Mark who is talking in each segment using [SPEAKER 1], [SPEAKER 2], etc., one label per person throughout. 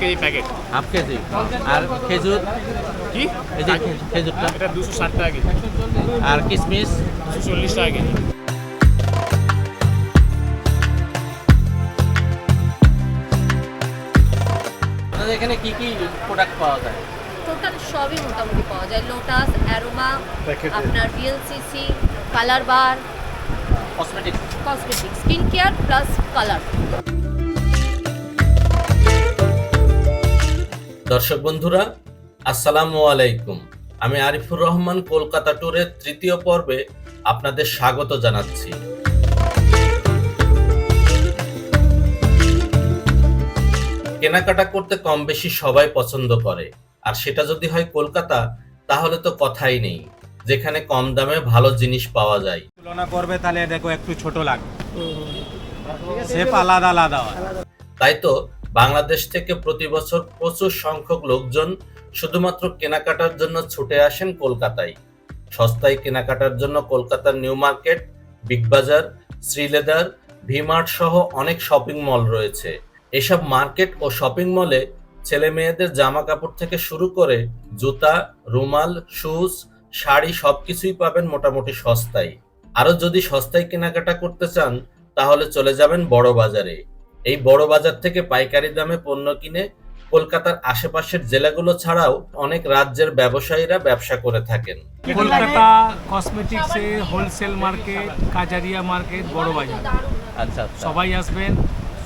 [SPEAKER 1] KG packet
[SPEAKER 2] half KG. আর খেজুর?
[SPEAKER 1] কি?
[SPEAKER 2] এই যে খেজুরটা।
[SPEAKER 1] এটা দুশো ষাট টাকা কেজি।
[SPEAKER 2] আর কিশমিশ
[SPEAKER 1] দুশো চল্লিশ টাকা কেজি।
[SPEAKER 2] আপনাদের এখানে কি কি প্রোডাক্ট পাওয়া যায়?
[SPEAKER 3] টোটাল সবই মোটামুটি পাওয়া যায়। লোটাস অ্যারোমা আপনার VLCC Colorbar
[SPEAKER 2] cosmetics
[SPEAKER 3] cosmetic skin care plus colour
[SPEAKER 2] দর্শক বন্ধুরা আসসালামু আলাইকুম। আমি আরিফুর রহমান কলকাতা ট্যুরের তৃতীয় পর্বে আপনাদের স্বাগত জানাচ্ছি। কেনাকাটা করতে কম বেশি সবাই পছন্দ করে আর সেটা যদি হয় কলকাতা তাহলে তো কথাই নেই যেখানে কম দামে ভালো জিনিস পাওয়া যায়।
[SPEAKER 4] তুলনা করবে তাহলে দেখো একটু ছোট লাগবে শেপ আলাদা আলাদা হয়।
[SPEAKER 2] তাই তো বাংলাদেশ থেকে প্রতি বছর প্রচুর সংখ্যক লোকজন শুধুমাত্র কেনাকাটার জন্য ছুটে আসেন কলকাতায়। সস্তায় কেনাকাটার জন্য কলকাতার নিউ মার্কেট, বিগ বাজার, শ্রীলেদার, ভিমার্ট সহ অনেক শপিং মল রয়েছে। এসব মার্কেট ও শপিং মলে ছেলে মেয়েদের জামা কাপড় থেকে শুরু করে জুতা, রুমাল, শুজ, শাড়ি সবকিছুই পাবেন মোটামুটি সস্তায়। আরও যদি সস্তায় কেনাকাটা করতে চান, তাহলে চলে যাবেন বড় বাজারে। এই বড় বাজার থেকে পাইকারি দামে পণ্য কিনে কলকাতার আশেপাশের জেলাগুলো ছাড়াও অনেক রাজ্যের ব্যবসায়ীরা ব্যবসা করে থাকেন।
[SPEAKER 5] কলকাতা কসমেটিক্সে হোলসেল মার্কেট কাজারিয়া মার্কেট বড় বাজার।
[SPEAKER 2] আচ্ছা
[SPEAKER 5] সবাই আসবেন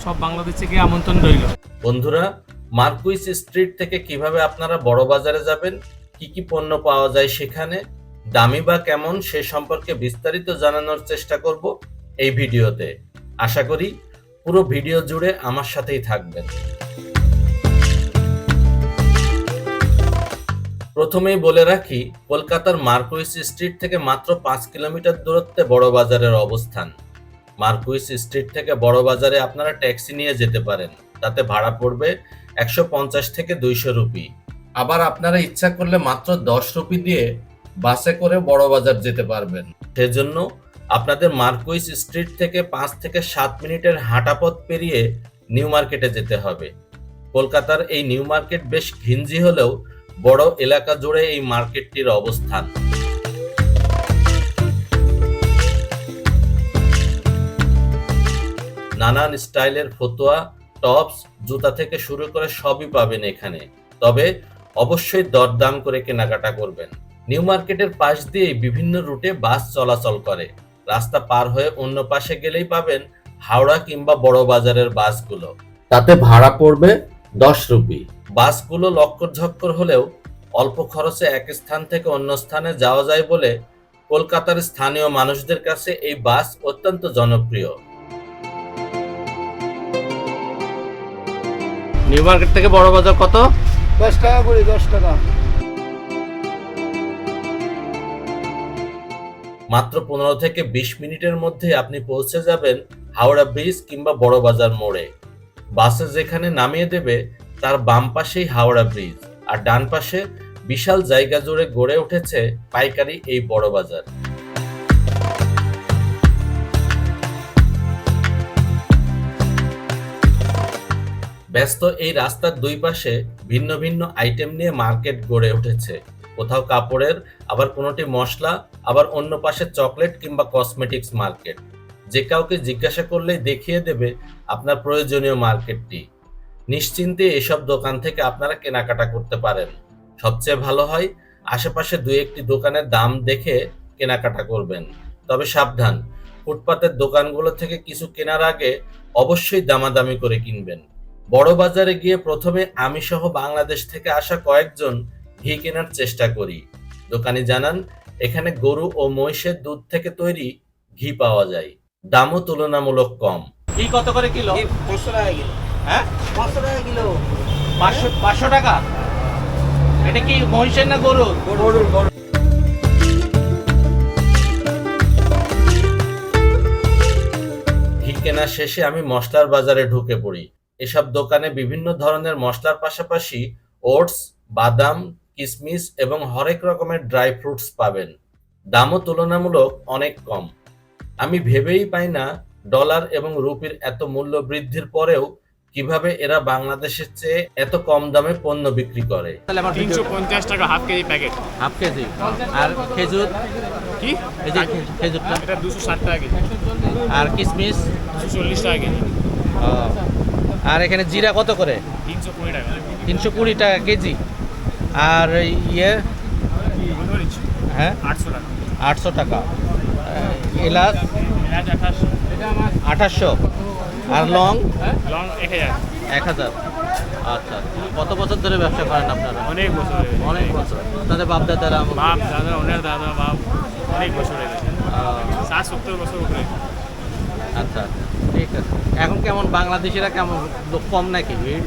[SPEAKER 5] সব বাংলাদেশ থেকে আমন্ত্রণ রইল।
[SPEAKER 2] বন্ধুরা মার্কুইস স্ট্রিট থেকে কীভাবে আপনারা বড় বাজারে যাবেন কি কি পণ্য পাওয়া যায় সেখানে দামি বা কেমন সে সম্পর্কে বিস্তারিত জানানোর চেষ্টা করব এই ভিডিওতে। আশা করি পুরো ভিডিও জুড়ে আমার সাথেই থাকবেন। প্রথমেই বলে রাখি, কলকাতার মার্কুইস স্ট্রিট থেকে মাত্র পাঁচ কিলোমিটার দূরত্বে বড় বাজারের অবস্থান। মার্কুইস স্ট্রিট থেকে বড় বাজারে আপনারা ট্যাক্সি নিয়ে যেতে পারেন। তাতে ভাড়া পড়বে একশো পঞ্চাশ থেকে দুইশো রুপি। আবার আপনারা ইচ্ছা করলে মাত্র দশ রুপি দিয়ে বাসে করে বড় বাজার যেতে পারবেন। সেজন্য আপনাদের মার্কুইস স্ট্রিট থেকে পাঁচ থেকে সাত মিনিটের হাঁটা পথ পেরিয়ে নিউ মার্কেটে যেতে হবে। কলকাতার এই নিউ মার্কেট বেশ ঘিঞ্জি হলেও বড় এলাকা জুড়ে এই মার্কেটটির অবস্থান। নানান স্টাইলের ফতোয়া, টপস, জুতা থেকে শুরু করে সবই পাবেন এখানে। তবে অবশ্যই দরদাম করে কেনাকাটা করবেন। নিউ মার্কেটের পাশ দিয়ে বিভিন্ন রুটে বাস চলাচল করে। রাস্তা পার হয়ে অন্য পাশে গেলেই পাবেন হাওড়া কিংবা বড় বাজারের বাসগুলো। তাতে ভাড়া পড়বে দশ রুপি। বাসগুলো লক্কর ঝক্কর হলেও অল্প খরচে এক স্থান থেকে অন্য স্থানে যাওয়া যায় বলে কলকাতার স্থানীয় মানুষদের কাছে এই বাস অত্যন্ত জনপ্রিয়। নিউ মার্কেট থেকে বড় বাজার কত?
[SPEAKER 6] দশ টাকা করে দশ টাকা।
[SPEAKER 2] মাত্র পনেরো থেকে বিশ মিনিটের মধ্যে আপনি পৌঁছে যাবেন হাওড়া ব্রিজ কিংবা বড় বাজার মোড়ে। বাসে যেখানে নামিয়ে দেবে, তার বাম পাশেই হাওড়া ব্রিজ আর ডান পাশে বিশাল জায়গা জুড়ে গড়ে উঠেছে পাইকারি এই বড় বাজার। ব্যস্ত এই রাস্তার দুই পাশে ভিন্ন ভিন্ন আইটেম নিয়ে মার্কেট গড়ে উঠেছে। কোথাও কাপড়ের, আবার কোনোটি মশলা, আবার অন্য পাশে চকলেট কিংবা কসমেটিক্স মার্কেট যে কাউকে জিজ্ঞাসা করলেই দেখিয়ে দেবে আপনার প্রয়োজনীয় মার্কেটটি নিশ্চিন্তে এসব দোকান থেকে আপনারা কেনাকাটা করতে পারেন। সবচেয়ে ভালো হয় আশেপাশে দুই একটি দোকানের দাম দেখে কেনাকাটা করবেন। তবে সাবধান, ফুটপাতের দোকানগুলো থেকে কিছু কেনার আগে অবশ্যই দামাদামি করে কিনবেন। বড় বাজারে গিয়ে প্রথমে আমি সহ বাংলাদেশ থেকে আসা কয়েকজন ঘি কেনার চেষ্টা করি। দোকানি জানান এখানে গরু ও মহিষের দুধ থেকে তৈরি ঘি পাওয়া যায়। দামও তুলনামূলক কম।
[SPEAKER 4] ঘি কত করে কিলো?
[SPEAKER 6] পাঁচশো টাকা কিলো।
[SPEAKER 4] হ্যাঁ?
[SPEAKER 6] পাঁচশো টাকা কিলো।
[SPEAKER 4] পাঁচশো পাঁচশো টাকা? এটা কি মহিষের না গরু
[SPEAKER 6] গরুর গরুর।
[SPEAKER 2] ঘি কেনা শেষে আমি মশলার বাজারে ঢুকে পড়ি। এসব দোকানে বিভিন্ন ধরনের মশলার পাশাপাশি ওটস বাদাম কিশমিশ এবং হরেক রকমের ড্রাই ফ্রুটস পাবেন। দামও তুলনামূলক অনেক কম। আমি ভেবেই পাই না ডলার এবং রুপির এত মূল্য বৃদ্ধির পরেও কীভাবে এরা বাংলাদেশের চেয়ে এত কম দামে পণ্য বিক্রি করে।
[SPEAKER 1] তিনশো পঞ্চাশ টাকা half KG packet.
[SPEAKER 4] Half KG. আর খেজুর?
[SPEAKER 1] কি?
[SPEAKER 4] এই যে খেজুরটা।
[SPEAKER 1] এটা দুশো ষাট টাকা কেজি।
[SPEAKER 4] আর কিশমিশ
[SPEAKER 1] দুশো চল্লিশ টাকা কেজি।
[SPEAKER 4] আর এখানে জিরা কত করে?
[SPEAKER 1] তিনশো কুড়ি টাকা।
[SPEAKER 4] তিনশো কুড়ি টাকা কেজি। আর ইয়ে? হ্যাঁ?
[SPEAKER 1] আটশো টাকা।
[SPEAKER 4] এলাচ?
[SPEAKER 1] আঠাশশো।
[SPEAKER 4] আর লং?
[SPEAKER 1] লং এক হাজার।
[SPEAKER 4] এক হাজার আচ্ছা। কত বছর ধরে ব্যবসা করেন আপনারা?
[SPEAKER 1] অনেক বছর
[SPEAKER 4] অনেক বছর। তাদের বাপ দাদারা
[SPEAKER 1] বাপ দাদা অনেক দাদা বাপ অনেক বছর হয়ে গেছে। ষাট সত্তর বছর উপরে।
[SPEAKER 4] আচ্ছা ঠিক আছে। এখন কেমন? বাংলাদেশিরা কেমন? কম নাকি? ভিড়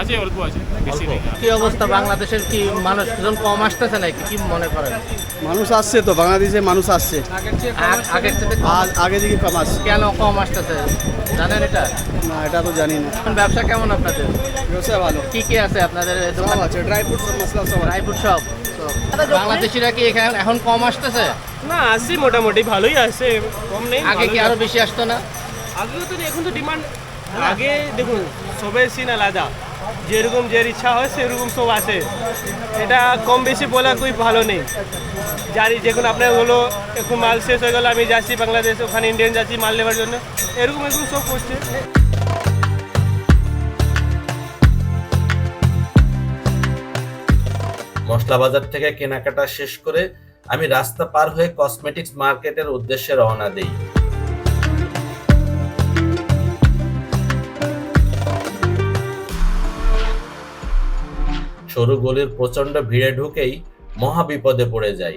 [SPEAKER 1] আছে অল্প আছে বেশি নেই।
[SPEAKER 4] কি অবস্থা বাংলাদেশের? কি মানুষজন কম আসতেছে নাকি? কি মনে করেন?
[SPEAKER 6] মানুষ আসছে তো বাংলাদেশে মানুষ আসছে।
[SPEAKER 4] আগের থেকে
[SPEAKER 6] আগে থেকে কম আসছে।
[SPEAKER 4] কেন কম আসতেছে? জানেন এটা?
[SPEAKER 6] না এটা তো জানি না।
[SPEAKER 4] ব্যবসা কেমন আপনাদের?
[SPEAKER 6] ব্যবসা ভালো।
[SPEAKER 4] কি কি আছে আপনাদের দোকান?
[SPEAKER 6] আছে ড্রাই ফ্রুট সব মশলা সব
[SPEAKER 4] ড্রাই ফ্রুট সব। বাংলাদেশিরা কি এখানে এখন কম আসতেছে?
[SPEAKER 7] না আসছি মোটামুটি ভালোই আসছে কম নেই
[SPEAKER 4] আগে কি
[SPEAKER 7] আরও
[SPEAKER 4] বেশি আসতো না?
[SPEAKER 7] আগেও তো এখন তো ডিমান্ড আগে দেখুন সবের সিন আলাদা যেরকম যে ইচ্ছা হয়, সেরকম সব আসে এটা কম বেশি বলা কই ভালো নেই। জানি যখন আপনার হলো, এখন মাল শেষ হয়ে গেল, আমি যাচ্ছি বাংলাদেশ, ওখানে ইন্ডিয়ান যাচ্ছি, মাল নেওয়ার জন্য। এরকম এরকম সব করছে।
[SPEAKER 2] মশলা বাজার থেকে কেনাকাটা শেষ করে আমি রাস্তা পার হয়ে কসমেটিক্স মার্কেটের উদ্দেশ্যে রওনা দেই। সরু গলির প্রচণ্ড ভিড়ে ঢুকেই মহা বিপদে পড়ে যাই।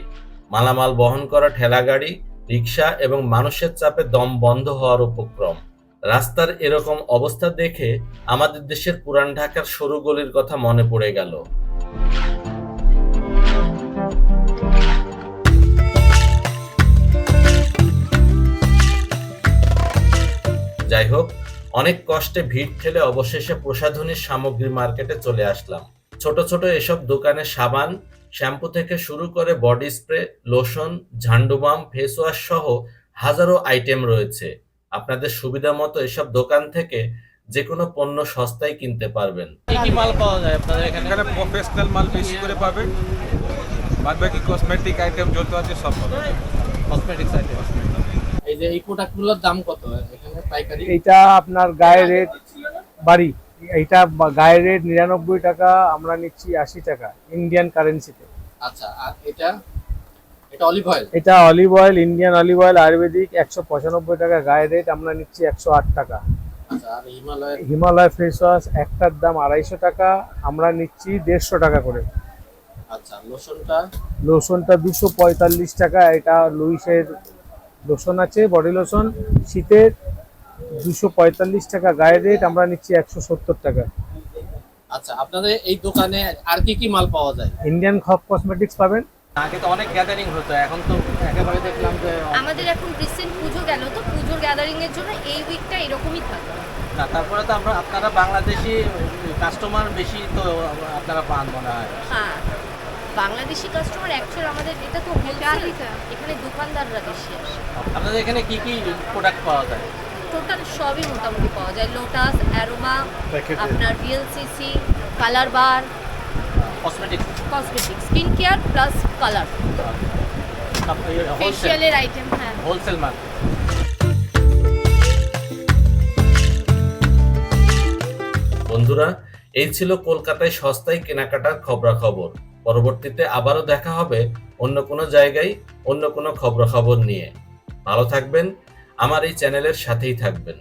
[SPEAKER 2] মালামাল বহন করা ঠেলাগাড়ি রিক্সা এবং মানুষের চাপে দম বন্ধ হওয়ার উপক্রম। রাস্তার এরকম অবস্থা দেখে আমাদের দেশের পুরান ঢাকার সরু গলির কথা মনে পড়ে গেল। যাই হোক, অনেক কষ্টে ভিড় ঠেলে অবশেষে প্রসাধনীর সামগ্রী মার্কেটে চলে আসলাম। ছোট ছোট এসব দোকানে সাবান শ্যাম্পু থেকে শুরু করে body spray lotion Zandu balm face wash সহ হাজারো আইটেম রয়েছে। আপনাদের সুবিধা মতো এসব দোকান থেকে যে কোনো পণ্য সস্তায় কিনতে পারবেন।
[SPEAKER 4] কি কি মাল পাওয়া যায় আপনাদের এখানে?
[SPEAKER 8] এখানে প্রফেশনাল মাল বেশি করে পাবেন বাদ বাকি কসমেটিক আইটেম যত আছে সব পাবেন
[SPEAKER 4] কসমেটিক্স আইটেম এই যে এই প্রোডাক্টগুলোর দাম কত? এখানে পাইকারি।
[SPEAKER 5] এটা আপনার গায়ের রেট বাড়ি। এইটা বা- গায়ের রেট নিরানব্বই টাকা আমরা নিচ্ছি আশি টাকা ইন্ডিয়ান কারেন্সিতে
[SPEAKER 4] আচ্ছা আর এটা? এটা অলিভ অয়েল
[SPEAKER 5] এটা olive oil Indian olive oil Ayurvedic একশো পঁচানব্বই টাকা গায়ের রেট আমরা নিচ্ছি একশো আট টাকা।
[SPEAKER 4] আচ্ছা
[SPEAKER 5] হিমালয় ফেস ওয়াশ একটার দাম আড়াইশো টাকা আমরা নিচ্ছি দেড়শো টাকা করে।
[SPEAKER 4] আচ্ছা লোশনটা?
[SPEAKER 5] লোশনটা দুশো পঁয়তাল্লিশ টাকা এটা লুইসের লোশন আছে বডি লোশন। শীতের দুশো পঁয়তাল্লিশ টাকা গায়ের রেট আমরা নিচ্ছি একশো সত্তর টাকা।
[SPEAKER 4] আচ্ছা আপনাদের এই দোকানে আর কি কি মাল পাওয়া যায়?
[SPEAKER 5] ইন্ডিয়ান খপ কসমেটিক্স পাবেন।
[SPEAKER 4] আগে তো অনেক গ্যাদারিং হতো এখন তো একেবারে দেখলাম যে
[SPEAKER 3] আমাদের এখন রিসেন্ট পুজো গেল তো পুজোর গ্যাদারিং এর জন্য এই উইকটা এরকমই থাকবে
[SPEAKER 4] না তারপরে তো আমরা আপনারা বাংলাদেশি কাস্টমার বেশি তো আপনারা পান মনে হয়।
[SPEAKER 3] হ্যাঁ বাংলাদেশি কাস্টমার অ্যাকচুয়াল আমাদের এটা তো হোলসেল এখানে দোকানদাররা বেশি আসে।
[SPEAKER 4] আপনাদের এখানে কি কি প্রোডাক্ট পাওয়া যায়?
[SPEAKER 3] টোটাল সবই মোটামুটি পাওয়া যায়। লোটাস অ্যারোমা আপনার VLCC Colorbar
[SPEAKER 4] cosmetics
[SPEAKER 3] cosmetic skin care plus colour ফেশিয়ালের item হ্যাঁ।
[SPEAKER 4] হোলসেল মার্কেট
[SPEAKER 2] বন্ধুরা এই ছিল কলকাতায় সস্তায় কেনাকাটার খবরাখবর। পরবর্তীতে আবারও দেখা হবে অন্য কোনো জায়গায় অন্য কোনো খবরাখবর নিয়ে। ভালো থাকবেন আমার এই চ্যানেলের সাথেই থাকবেন।